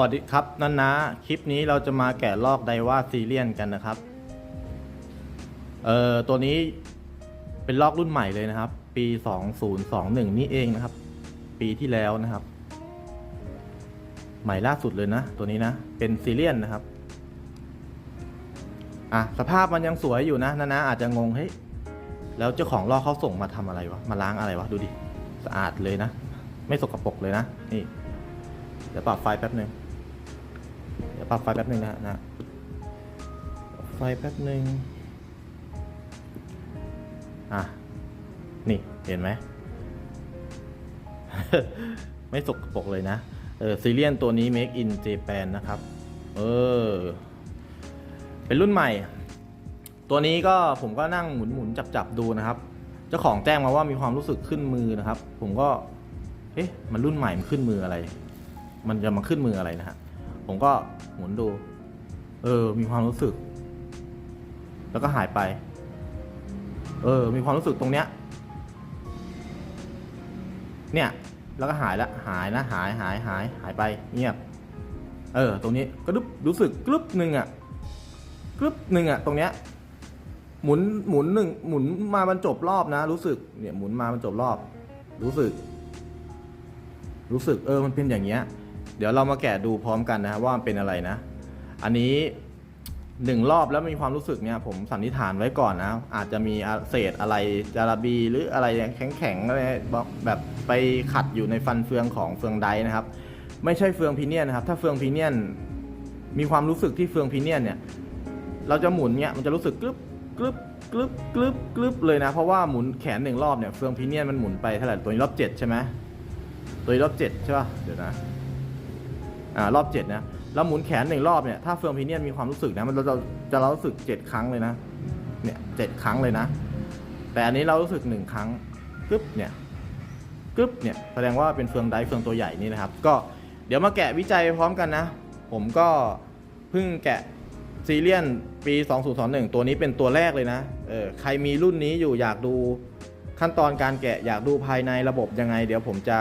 วัสดีครับนันนะ คลิปนี้เราจะมาแกะลอกไดว่าซีเรียนกันนะครับ เอ่อ ตัวนี้เป็นลอกรุ่นใหม่เลยนะครับ ปี 2021 นี่เองนะครับ ปีที่แล้วนะครับ ใหม่ล่าสุดเลยนะ ตัวนี้นะ เป็นซีเรียนนะครับ อะ สภาพมันยังสวยอยู่นะนานะอาจจะงง เฮ้ย แล้วเจ้าของลอกเขาส่งมาทำอะไรวะ มาล้างอะไรวะ ดูดิ สะอาดเลยนะ ไม่สกปรกเลยนะ นี่เดี๋ยวปรับไฟแป๊บหนึ่ง ปรับไฟแป๊บหนึ่งนะนะไฟแป๊บหนึ่งอะ นี่เห็นไหม ไม่สกปรกเลยนะ เออซีเรียนตัวนี้ make in Japan นะครับ เออ เป็นรุ่นใหม่ ตัวนี้ก็ผมก็นั่งหมุนหมุนจับจับๆดูนะครับ เจ้าของแจ้งมาว่ามีความรู้สึกขึ้นมือนะครับ ผมก็ เอ๊ะ มันรุ่นใหม่มันขึ้นมืออะไร มันจะมาขึ้นมืออะไรนะฮะ ผมก็หมุนดู เออ มีความรู้สึก แล้วก็หายไป เออ มีความรู้สึกตรงเนี้ย เนี่ย แล้วก็หายละ หายนะ หาย หาย หาย หายไป เงียบ เออ ตรงนี้ก็รู้รู้สึกกรึบหนึ่งอะกรึบหนึ่งอะ ตรงเนี้ย หมุน หมุนหนึ่ง หมุนมาบรรจบรอบนะ รู้สึก เนี่ย หมุนมาบรรจบรอบ รู้สึก รู้สึก เออ มันเป็นอย่างเงี้ย เดี๋ยวเรามาแกะดูพร้อมกันนะครับว่ามันเป็นอะไรนะ อันนี้หนึ่งรอบแล้วมีความรู้สึกเนี่ยผมสันนิษฐานไว้ก่อนนะ อาจจะมีเศษอะไรจาราบีหรืออะไรแข็งๆอะไรแบบไปขัดอยู่ในฟันเฟืองของเฟืองไดนะครับ ไม่ใช่เฟืองพีเนียนนะครับ ถ้าเฟืองพีเนียนมีความรู้สึกที่เฟืองพีเนียนเนี่ย เราจะหมุนเนี่ยมันจะรู้สึกกรึบกรึบกรึบกรึบกรึบเลยนะ เพราะว่าหมุนแขนหนึ่งรอบเนี่ยเฟืองพีเนียนมันหมุนไปเท่าไหร่ตัวนี้รอบเจ็ดใช่ไหมตัวนี้รอบเจ็ดใช่ป่ะเดี๋ยวนะ อ่ารอบเจ็ดนะเราหมุนแขนหนึ่งรอบเนี่ยถ้าเฟืองพีเนียนมีความรู้สึกนะมันเราจะจะเรารู้สึกเจ็ดครั้งเลยนะเนี่ยเจ็ดครั้งเลยนะ แต่อันนี้เรารู้สึกหนึ่งครั้งกึ๊บเนี่ยกึ๊บเนี่ยแสดงว่าเป็นเฟืองไดเฟืองตัวใหญ่นี่นะครับ ก็เดี๋ยวมาแกะวิจัยพร้อมกันนะ ผมก็เพิ่งแกะซีเรียนปี 2021 ตัวนี้เป็นตัวแรกเลยนะเออใครมีรุ่นนี้อยู่อยากดูขั้นตอนการแกะอยากดูภายในระบบยังไง เดี๋ยวผมจะ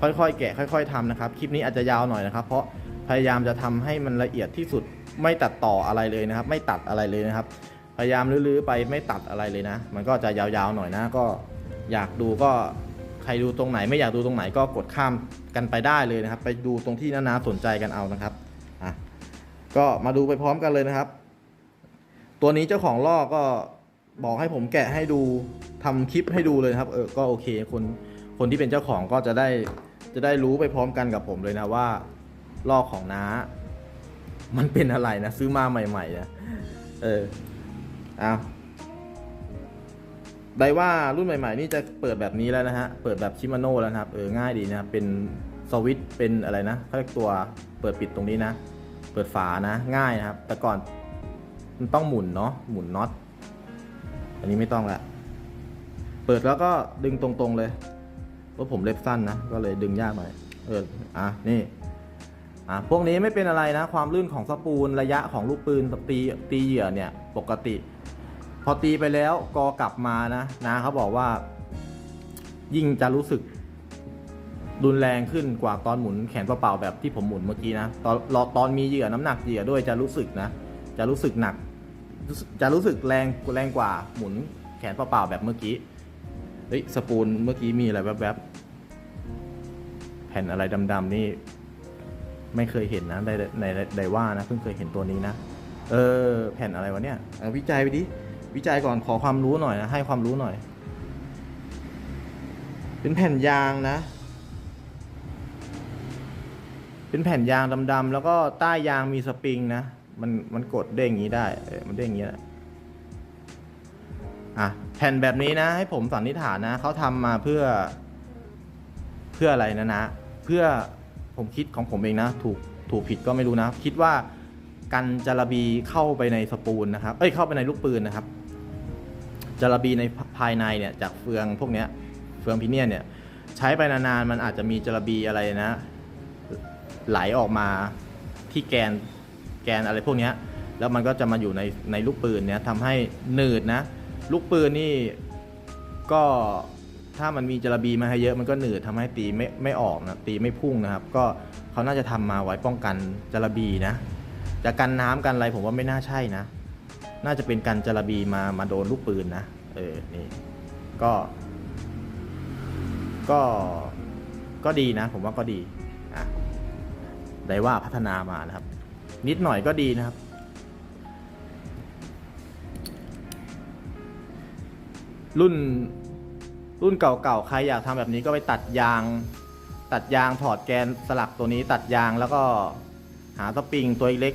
ค่อยๆ แกะค่อยๆทำนะครับ คลิปนี้อาจจะยาวหน่อยนะครับ เพราะพยายามจะทำให้มันละเอียดที่สุดไม่ตัดต่ออะไรเลยนะครับ ไม่ตัดอะไรเลยนะครับ พยายามลื้อๆไปไม่ตัดอะไรเลยนะ มันก็จะยาวๆหน่อยนะ ก็อยากดูก็ใครดูตรงไหนไม่อยากดูตรงไหนก็กดข้ามกันไปได้เลยนะครับ ไปดูตรงที่นานาสนใจกันเอานะครับอะก็มาดูไปพร้อมกันเลยนะครับ ตัวนี้เจ้าของลอกก็บอกให้ผมแกะให้ดูทำคลิปให้ดูเลยครับ เออก็โอเคคน คนที่เป็นเจ้าของก็จะได้จะได้รู้ไปพร้อมกันกับผมเลยนะว่าลอกของน้า มันเป็นอะไรนะ ซื้อมาใหม่ๆนะเออเอาได้ว่ารุ่นใหม่ ๆ นี่จะเปิดแบบนี้แล้วนะฮะ เปิดแบบชิมาโน่แล้วครับ เออ ง่ายดีนะ เป็นสวิตเป็นอะไรนะเขาเรียกตัวเปิดปิดตรงนี้นะ เปิดฝานะ ง่ายนะครับ แต่ก่อนมันต้องหมุนเนาะ หมุนน็อต อันนี้ไม่ต้องละ เปิดแล้วก็ดึงตรงๆเลย เพราผมเล็บสั้นนะ ก็เลยดึงยากหน่อย เออ อะ นี่ อะ พวกนี้ไม่เป็นอะไรนะ ความลื่นของสปูลระยะของลูกปืนตีตีเหยื่อเนี่ย ปกติ พอตีไปแล้วกอกลับมานะนะเขาบอกว่า ยิ่งจะรู้สึกรุนแรงขึ้นกว่าตอนหมุนแขนเปล่าๆแบบที่ผมหมุนเมื่อกี้นะ ตอนตอนมีเหยื่อน้ำหนักเหยื่อด้วยจะรู้สึกนะ จะรู้สึกหนัก จะรู้สึกแรงแรงกว่าหมุนแขนเปล่าๆแบบเมื่อกี้ เฮ้ยสปูลเมื่อกี้มีอะไรแวบๆแผ่นอะไรดำๆนี่ไม่เคยเห็นนะในในในว่านะเพิ่งเคยเห็นตัวนี้นะเออแผ่นอะไรวะเนี่ยวิจัยไปดิวิจัยก่อนขอความรู้หน่อยนะให้ความรู้หน่อย เป็นแผ่นยางนะ เป็นแผ่นยางดำๆแล้วก็ใต้ยางมีสปริงนะมันมันกดเด้งอย่างนี้ได้เออมันเด้งอย่างนี้แหละ อะแผ่นแบบนี้นะให้ผมสันนิษฐานนะเขาทำมาเพื่อ เพื่ออะไรนะนะ เพื่อผมคิดของผมเองนะ ถูกถูกผิดก็ไม่รู้นะ คิดว่ากันจารบีเข้าไปในสปูลนะครับ เอ้ยเข้าไปในลูกปืนนะครับจารบีในภายในเนี่ย จากเฟืองพวกเนี้ย เฟืองพิเนียนเนี่ย ใช้ไปนานๆมันอาจจะมีจารบีอะไรนะ ไหลออกมาที่แกนแกนอะไรพวกเนี้ย แล้วมันก็จะมาอยู่ในในลูกปืนเนี่ยทำให้หนืดนะ ลูกปืนนี่ก็ถ้ามันมีจระบีมาให้เยอะมันก็หนืดทำให้ตีไม่ไม่ออกนะตีไม่พุ่งนะครับ ก็เขาน่าจะทำมาไว้ป้องกันจระบีนะจะกันน้ำกันอะไรผมว่าไม่น่าใช่นะ น่าจะเป็นกันจระบีมามาโดนลูกปืนนะเออนี่ก็ ก็ก็ดีนะ ผมว่าก็ดีอะได้ว่าพัฒนามานะครับ นิดหน่อยก็ดีนะครับ รุ่นรุ่นเก่าๆ ใครอยากทำแบบนี้ก็ไปตัดยาง ตัดยางถอดแกนสลักตัวนี้ตัดยางแล้วก็หาสปริงตัวเล็ก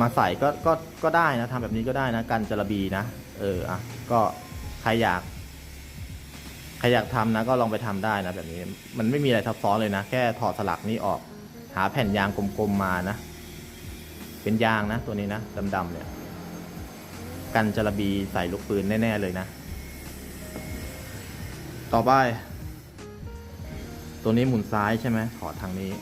มาใส่ก็ก็ก็ได้นะทำแบบนี้ก็ได้นะกันจระบีนะ เอออะก็ใครอยากใครอยากทำนะก็ลองไปทำได้นะแบบนี้มันไม่มีอะไรซับซ้อนเลยนะ แค่ถอดสลักนี้ออก หาแผ่นยางกลมๆมานะ เป็นยางนะตัวนี้นะดำๆเนี่ย กันจระบีใส่ลูกปืนแน่ ๆ เลยนะ ต่อไป ตัวนี้หมุนซ้ายใช่ไหมถอดทางนี้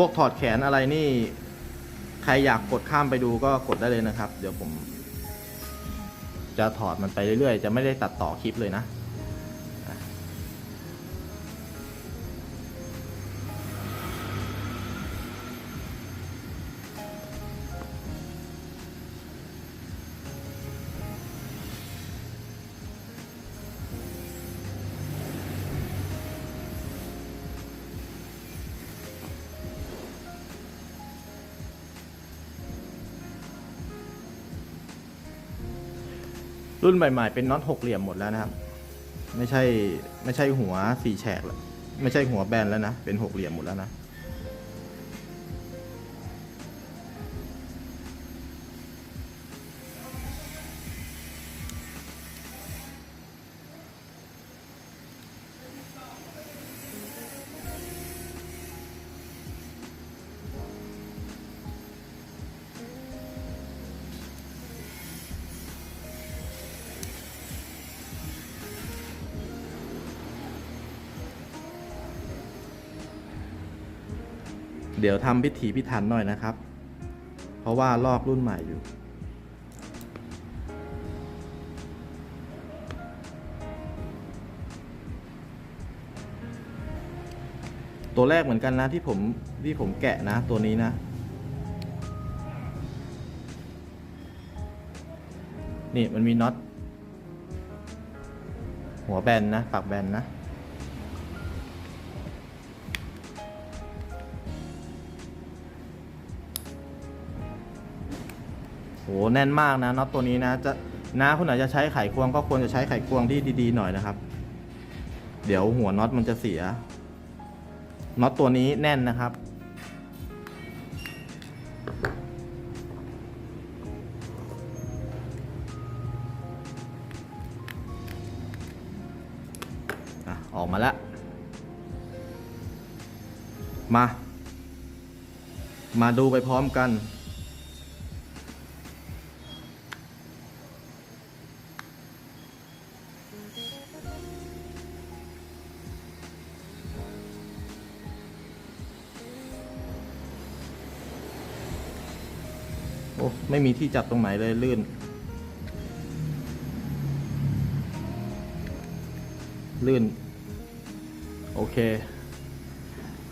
พวกถอดแขนอะไรนี่ ใครอยากกดข้ามไปดูก็กดได้เลยนะครับ เดี๋ยวผม จะถอดมันไปเรื่อยๆ จะไม่ได้ตัดต่อคลิปเลยนะ รุ่นใหม่ๆเป็นน็อตหกเหลี่ยมหมดแล้วนะครับ ไม่ใช่ไม่ใช่หัวสี่แฉกแล้วไม่ใช่หัวแบนแล้วนะ เป็นหกเหลี่ยมหมดแล้วนะ เดี๋ยวทำพิถีพิถันหน่อยนะครับ เพราะว่าลอกรุ่นใหม่อยู่ ตัวแรกเหมือนกันนะที่ผมที่ผมแกะนะตัวนี้นะนี่มันมีน็อตหัวแบนนะปากแบนนะ หแน่นมากนะน็อตตัวนี้นะจะนะคุณอาจจะใช้ไขควงก็ควรจะใช้ไขควงที่ดีๆหน่อยนะครับ เดี๋ยวหัวน็อตมันจะเสียน็อตตัวนี้แน่นนะครับอะออกมาแล้ว มา มาดูไปพร้อมกัน ไม่มีที่จับตรงไหนเลยลื่น ลื่น โอเค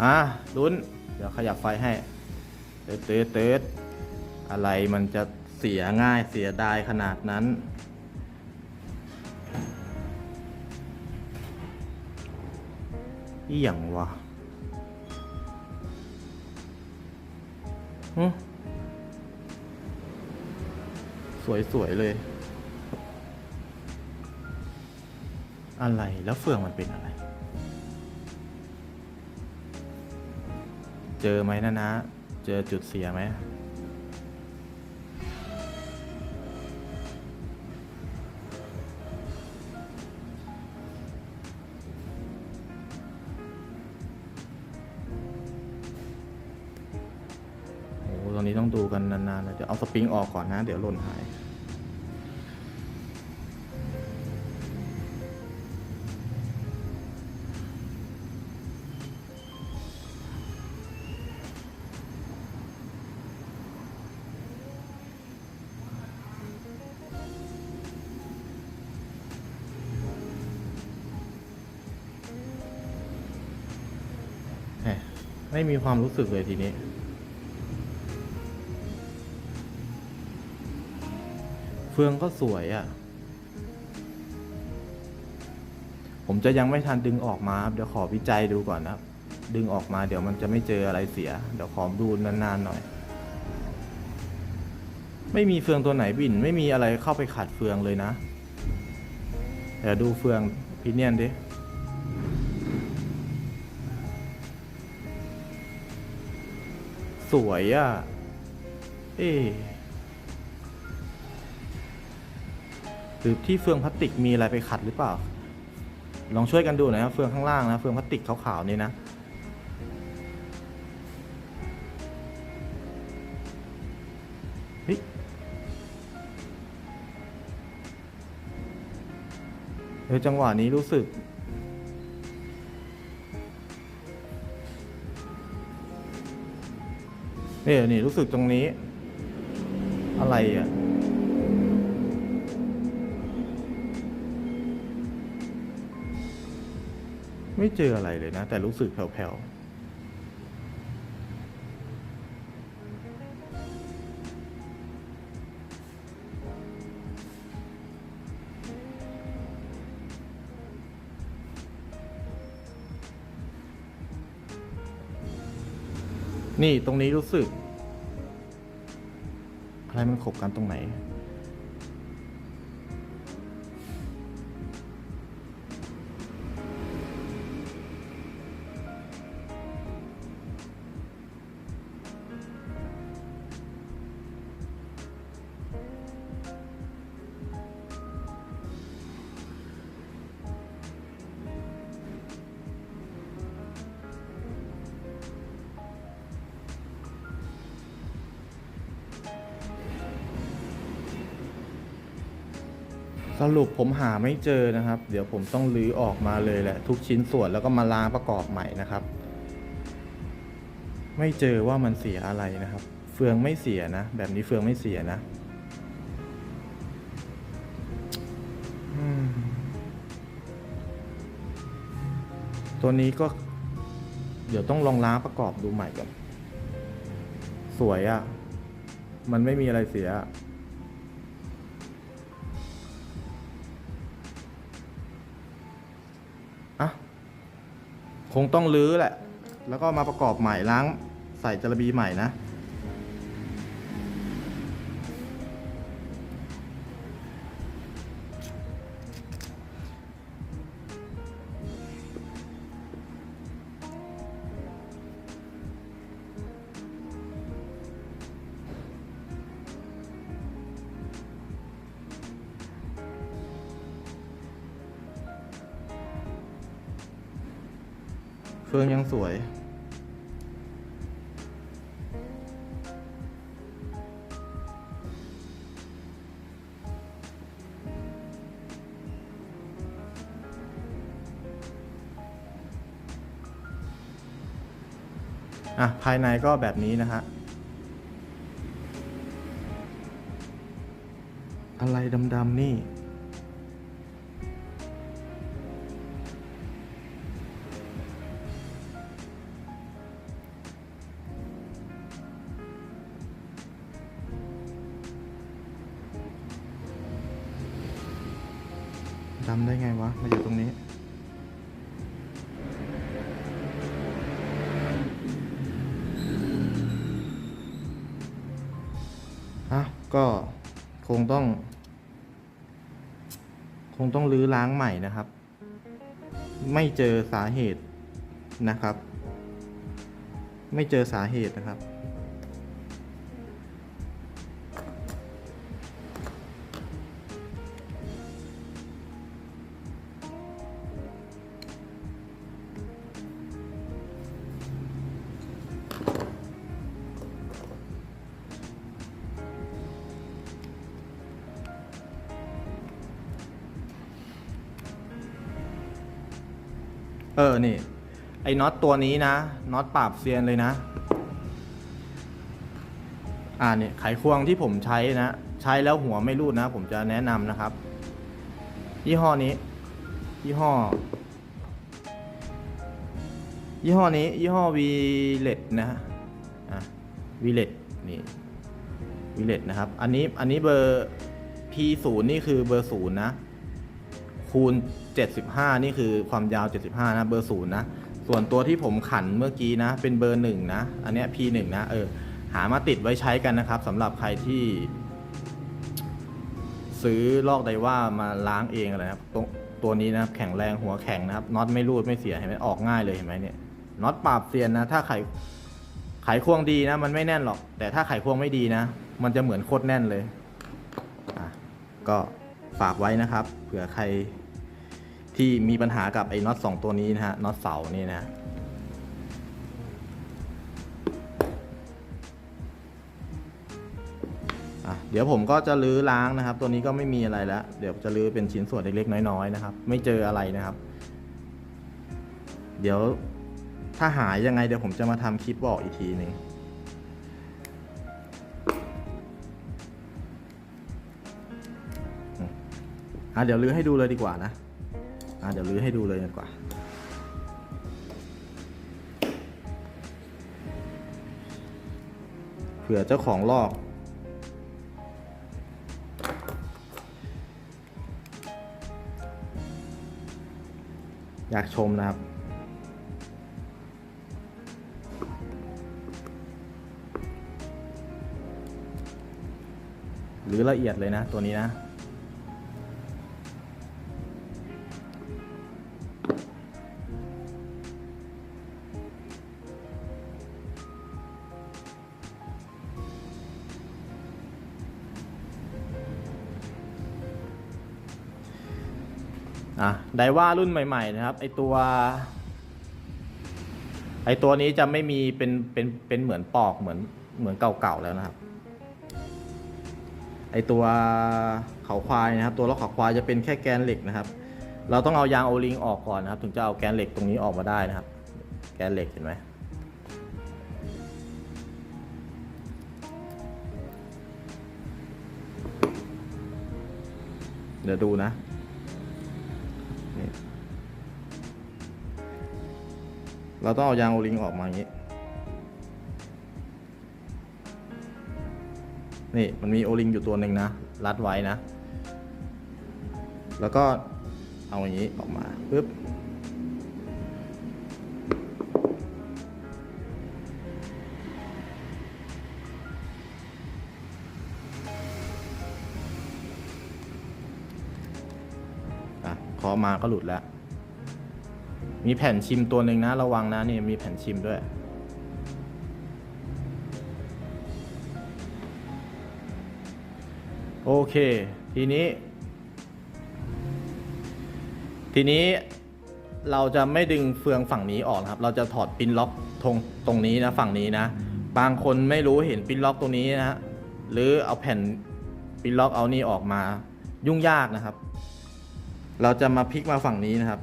อะลุ้น เดี๋ยวขยับไฟให้ เติร์ดเติร์ดเติร์ดอะไรมันจะเสียง่ายเสียดายขนาดนั้น อีหยังวะหึ สวยๆเลย อะไรแล้วเฟืองมันเป็นอะไร เจอไหมนะนะ เจอจุดเสียไหม ริงออกก่อนนะ เดี๋ยวหล่นหาย ไม่มีความรู้สึกเลยทีนี้ ฟืองก็สวยอะ่ะ ผมจะยังไม่ทันดึงออกมาเดี๋ยวขอวิจัยดูก่อนนะครับ ดึงออกมาเดี๋ยวมันจะไม่เจออะไรเสีย เดี๋ยวขอดูนานๆหน่อย ไม่มีเฟืองตัวไหนบิน ไม่มีอะไรเข้าไปขัดเฟืองเลยนะเดี๋ยวดูเฟืองพิเนียนดิสวยอะ่ะ เอ๊ หรือที่เฟืองพลาสติกมีอะไรไปขัดหรือเปล่า ลองช่วยกันดูน่อยนะเฟืองข้างล่างนะเฟืองพลาสติกขาวๆนี่นะเฮ้ยเออจังหวะนี้รู้สึก เนี่ยนี่รู้สึกตรงนี้ อะไรอะ ไม่เจออะไรเลยนะ แต่รู้สึกแผ่วๆนี่ตรงนี้รู้สึก อะไรมันขบกันตรงไหน สรุปผมหาไม่เจอนะครับ เดี๋ยวผมต้องรื้อออกมาเลยแหละ ทุกชิ้นส่วนแล้วก็มาล้างประกอบใหม่นะครับ ไม่เจอว่ามันเสียอะไรนะครับ เฟืองไม่เสียนะ แบบนี้เฟืองไม่เสียนะตัวนี้ก็ เดี๋ยวต้องลองล้างประกอบดูใหม่ก่อนสวยอะ่ะ มันไม่มีอะไรเสีย งต้องลื้อแหละ แล้วก็มาประกอบใหม่ล้างใส่จระบีใหม่นะ ฟืองยังสวย อะ ภายในก็แบบนี้นะฮะ อะไรดำ ๆ นี่ อะก็คงต้อง คงต้องรื้อล้างใหม่นะครับ ไม่เจอสาเหตุนะครับ ไม่เจอสาเหตุนะครับ นี่ ไอ้น็อตตัวนี้นะน็อตปราบเซียนเลยนะ อ่าเนี่ยไขควงที่ผมใช้นะ ใช้แล้วหัวไม่รูดนะ ผมจะแนะนำนะครับ ยี่ห้อนี้ ยี่ห้อ ยี่ห้อนี้ ยี่ห้อวีเลตนะฮะอะวีเลตนี่วีเลตนะครับ อันนี้ อันนี้เบอร์ P ศูนย์นี่คือเบอร์ศูนย์นะ คูณ 75 นี่คือความยาว 75 นะ เบอร์ศูนย์นะ ส่วนตัวที่ผมขันเมื่อกี้นะ เป็นเบอร์หนึ่งนะ อันนี้ P หนึ่งนะ เออ หามาติดไว้ใช้กันนะครับสำหรับใครที่ ซื้อลอกไดว่ามาล้างเองอะไรนะครับตรงตัวนี้นะครับ แข็งแรงหัวแข็งนะครับ น็อตไม่รูดไม่เสียเห็นไหมออกง่ายเลยเห็นไหมเนี่ยน็อตปราบเซียนนะ ถ้าไขไขควงดีนะ มันไม่แน่นหรอก แต่ถ้าไขควงไม่ดีนะ มันจะเหมือนโคตรแน่นเลย อะ ก็ ฝากไว้นะครับ เผื่อใครที่มีปัญหากับไอ้น็อตสองตัวนี้นะฮะน็อตเสานี่นะอะเดี๋ยวผมก็จะลื้อล้างนะครับ ตัวนี้ก็ไม่มีอะไรแล้ว เดี๋ยวจะลื้อเป็นชิ้นส่วนเล็กๆน้อยๆนะครับ ไม่เจออะไรนะครับ เดี๋ยวถ้าหายยังไงเดี๋ยวผมจะมาทำคลิปบอกอีกทีหนึ่ง อะเดี๋ยวลื้อให้ดูเลยดีกว่านะอะเดี๋ยวลื้อให้ดูเลยดีกว่าเผื่อเจ้าของลอกอยากชมนะครับ หรือละเอียดเลยนะตัวนี้นะ ไดว่ารุ่นใหม่ ๆ นะครับไอตัว ไอตัวนี้จะไม่มีเป็นเป็นเป็นเหมือนปอกเหมือนเหมือนเก่าๆแล้วนะครับ ไอตัวเขาควายนะครับ ตัวล็อกเขาควายจะเป็นแค่แกนเหล็กนะครับ เราต้องเอายางโอลิงออกก่อนนะครับ ถึงจะเอาแกนเหล็กตรงนี้ออกมาได้นะครับ แกนเหล็กเห็นไหมเดี๋ยวดูนะ นี่เราต้องเอายางโอลิงออกมาอย่างนี้ นี่มันมีโอลิงอยู่ตัวหนึ่งนะ รัดไว้นะ แล้วก็เอาอย่างนี้ออกมาปึ๊บ อะเคอมาก็หลุดแล้ว มีแผ่นชิมตัวหนึ่งนะระวังนะนี่มีแผ่นชิมด้วย โอเค ทีนี้ ทีนี้เราจะไม่ดึงเฟืองฝั่งนี้ออกครับ เราจะถอดปินล็อกตรงตรงนี้นะฝั่งนี้นะ บางคนไม่รู้เห็นปินล็อกตรงนี้นะฮะหรือเอาแผ่นปินล็อกเอานี่ออกมายุ่งยากนะครับ เราจะมาพลิกมาฝั่งนี้นะครับ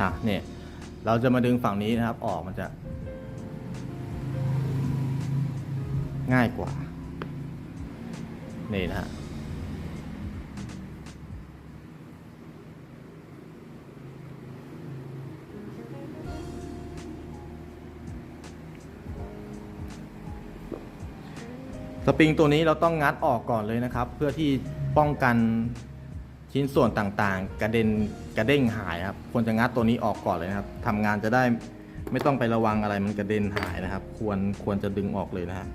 นะเนี่ยเราจะมาดึงฝั่งนี้นะครับออกมันจะ ง่ายกว่า นี่นะฮะสปริงตัวนี้เราต้องงัดออกก่อนเลยนะครับ เพื่อที่ป้องกัน ชิ้นส่วนต่างๆ กระเด็นกระเด้งหายครับควรจะงัดตัวนี้ออกก่อนเลยนะครับทำงานจะได้ไม่ต้องไประวังอะไรมันกระเด็นหายนะครับ ควรควรจะดึงออกเลยนะครับ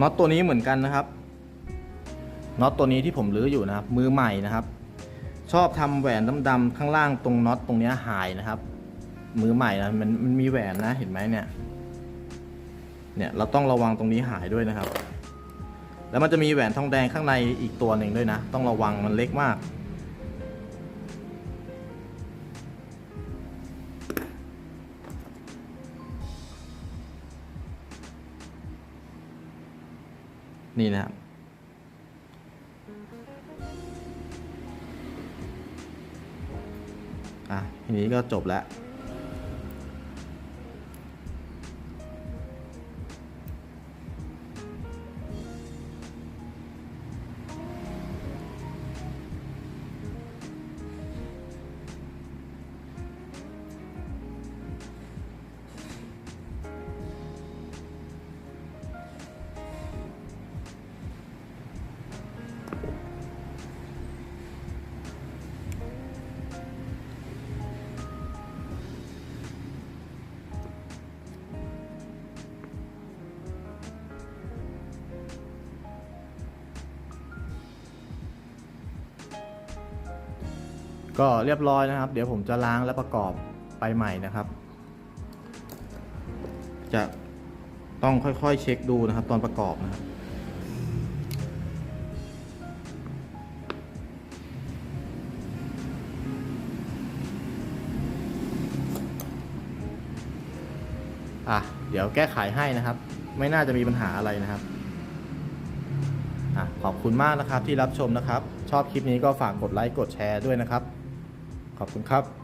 น็อตตัวนี้เหมือนกันนะครับน็อตตัวนี้ที่ผมรื้ออยู่นะครับ มือใหม่นะครับ ชอบทำแหวนดำๆข้างล่างตรงน็อตตรงเนี้ยหายนะครับ มือใหม่นะมันมันมีแหวนนะเห็นไหมเนี่ย เนี่ยเราต้องระวังตรงนี้หายด้วยนะครับ แล้วมันจะมีแหวนทองแดงข้างในอีกตัวหนึ่งด้วยนะ ต้องระวังมันเล็กมาก นี่นะครับอะทีนี้ก็จบแล้ว ก็เรียบร้อยนะครับ เดี๋ยวผมจะล้างและประกอบไปใหม่นะครับ จะต้องค่อยๆเช็คดูนะครับ ตอนประกอบนะครับอะเดี๋ยวแก้ไขให้นะครับ ไม่น่าจะมีปัญหาอะไรนะครับอะขอบคุณมากนะครับที่รับชมนะครับ ชอบคลิปนี้ก็ฝากกดไลค์กดแชร์ด้วยนะครับ ขอบคุณครับ